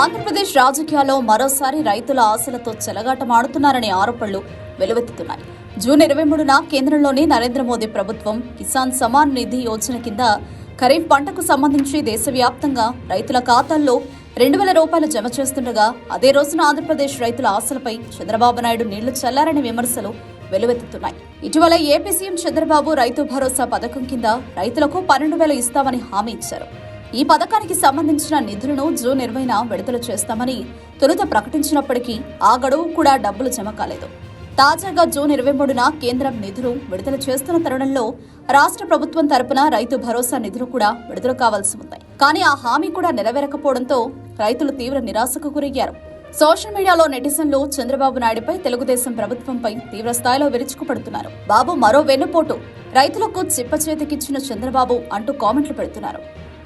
ఆంధ్రప్రదేశ్ రాజకీయాల్లో మరోసారి రైతుల ఆశలతో చెలగాటమాడుతున్నారనే ఆరోపణలు వెలువెత్తుతున్నాయి. జూన్ ఇరవై మూడున కేంద్రంలోని నరేంద్ర మోదీ ప్రభుత్వం కిసాన్ సమాన్ నిధి యోజన కింద ఖరీఫ్ పంటకు సంబంధించి దేశవ్యాప్తంగా రైతుల ఖాతాల్లో రెండు వేల రూపాయలు జమ చేస్తుండగా అదే రోజున ఆంధ్రప్రదేశ్ రైతుల ఆశలపై చంద్రబాబు నాయుడు నీళ్ళు చల్లారని విమర్శలు వెలువెత్తుతున్నాయి. ఇటీవల ఏపీ సీఎం చంద్రబాబు రైతు భరోసా పథకం కింద రైతులకు పన్నెండు వేలు ఇస్తామని హామీ ఇచ్చారు. ఈ పథకానికి సంబంధించిన నిధులను జూన్ ఇరవైన విడుదల చేస్తామని తొలుత ప్రకటించినప్పటికీ ఆ గడువు కూడా డబ్బులు జమ కాలేదు. తాజాగా జూన్ ఇరవై మూడున కేంద్రం నిధులు విడుదల చేస్తున్న తరుణంలో రాష్ట్ర ప్రభుత్వం తరపున రైతు భరోసా నిధులు కూడా విడుదల కావాల్సి ఉంది కానీ ఆ హామీ కూడా నెరవేరకపోవడంతో రైతులు తీవ్ర నిరాశకు గురయ్యారు. సోషల్ మీడియాలో నెటిజన్లు చంద్రబాబు నాయుడుపై తెలుగుదేశం ప్రభుత్వంపై తీవ్ర స్థాయిలో విరుచుకుపడుతున్నారు. బాబు మరో వెన్నుపోటు. రైతులకు చిప్ప చేతికిచ్చిన చంద్రబాబు అంటూ కామెంట్లు పెడుతున్నారు.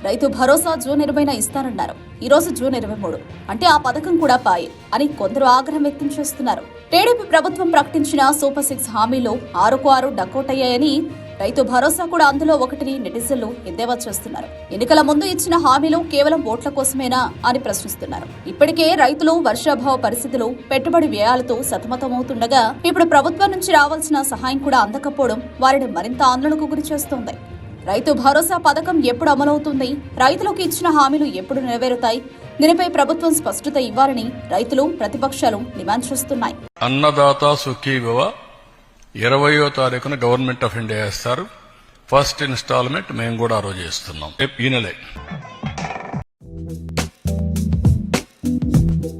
రైతు భరోసా జూన్ ఇరవైన ఇస్తారన్నారు ఈ రోజు జూన్ ఇరవై మూడు. అంటే ఆ పథకం కూడా పాయే అని కొందరు ఆగ్రహం వ్యక్తం చేస్తున్నారు. టీడీపీ ప్రభుత్వం ప్రకటించిన సూపర్ సిక్స్ హామీలు ఆరుకు ఆరు డకౌట్ అయ్యాయని రైతు భరోసా కూడా అందులో ఒకటిని నెటిజన్లు ఎద్దేవా చేస్తున్నారు. ఎన్నికల ముందు ఇచ్చిన హామీలు కేవలం ఓట్ల కోసమేనా అని ప్రశ్నిస్తున్నారు. ఇప్పటికే రైతులు వర్షాభావ పరిస్థితులు పెట్టుబడి వ్యయాలతో సతమతమవుతుండగా ఇప్పుడు ప్రభుత్వం నుంచి రావాల్సిన సహాయం కూడా అందకపోవడం వారిని మరింత ఆందోళనకు గురి చేస్తోంది. రైతు భరోసా పథకం ఎప్పుడు అమలవుతుంది? రైతులకు ఇచ్చిన హామీలు ఎప్పుడు నెరవేరుతాయి? దీనిపై ప్రభుత్వం స్పష్టత ఇవ్వాలని రైతులు ప్రతిపక్షాలు డిమాండ్ చేస్తున్నాయి. అన్నదాత సుఖీభవ ఇరవయో తారీఖున గవర్నమెంట్ ఆఫ్ ఇండియా ఇస్తారు ఫస్ట్ ఇన్స్టాల్మెంట్ మేము కూడా ఆ రోజు ఇస్తున్నాం ఈ నెలే.